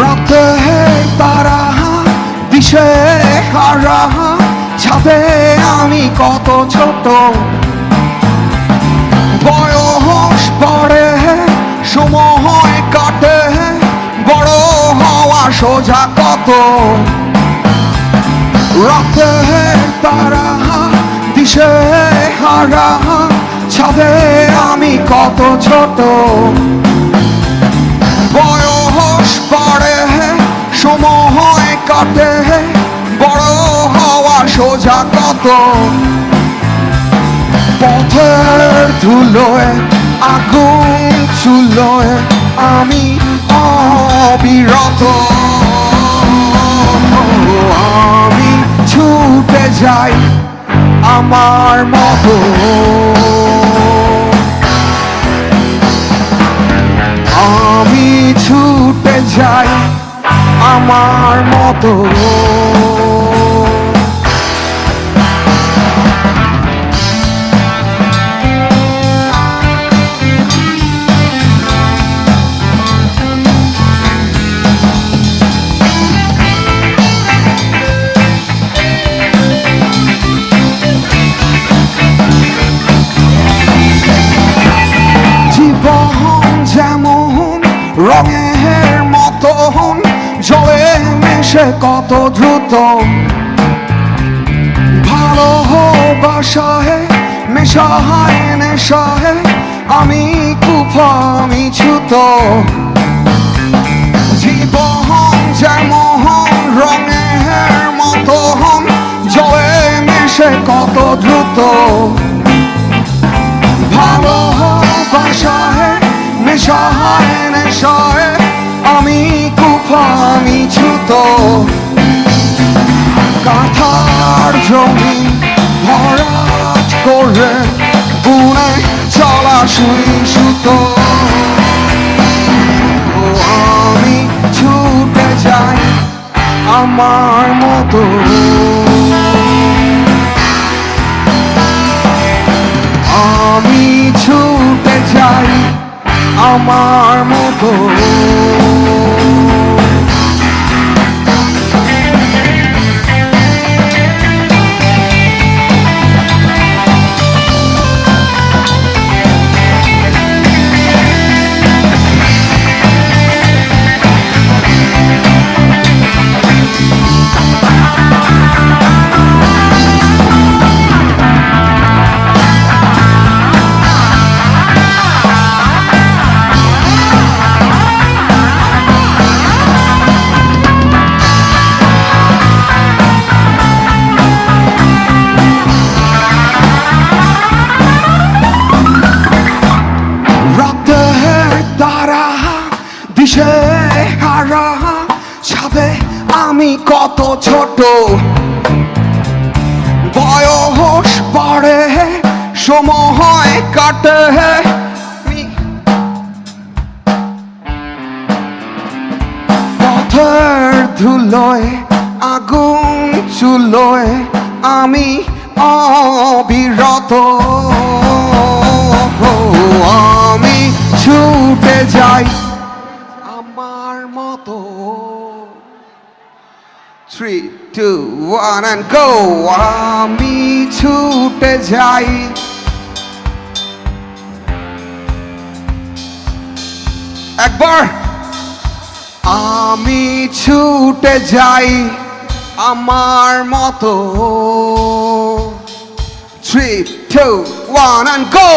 রাতে তারা দিশে হারাহা ছাদে আমি কত ছোট। বয়স পড়ে, সময় কাটে, বড় হওয়া সোজা কত? রাতে তারা দিশে হারাহা ছাদে আমি কত ছোট? সময় বড় হওয়া সোজা কত? পথের ধুলোয়, আগুন চুলোয় আমি অবিরত। আমি ছুটে যাই আমার মতো। আমি ছুটে যাই আমার মতো। মেশে কত দ্রুত? মেশায় নেশায় আমি কুফা, আমি ছুত। জীবন যেমন রঙের মতন জলে মেশে কত দ্রুত। ভালোবাসায় নেশায় নেশায় আমি আমি ছুত কাঁথার জমি ভরাট করে, বুনে চলা শুই সুতো। আমি ছুটে যাই আমার মতো। আমি ছুটে যাই আমার মতো। দিশে হারা ছাদে আমি কত ছোট। বয়স পড়ে সময় কাটে। পথের ধুলোয়, আগুন চুলোয় আমি অবিরত। আমি ছুটে যাই three two one and go আমি ছুটে যাই। একবার। আমি ছুটে যাই আমার মতো। Three two one and go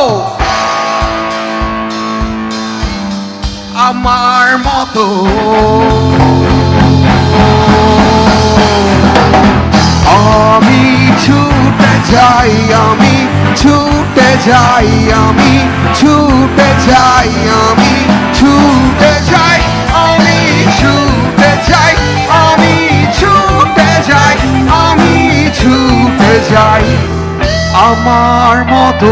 আমার মতো। যাই আমি, ছুটে যাই আমি, ছুটে যাই আমি, ছুটে যাই আমি, ছুটে যাই আমি, ছুটে যাই আমি, ছুটে যাই। আমার মতো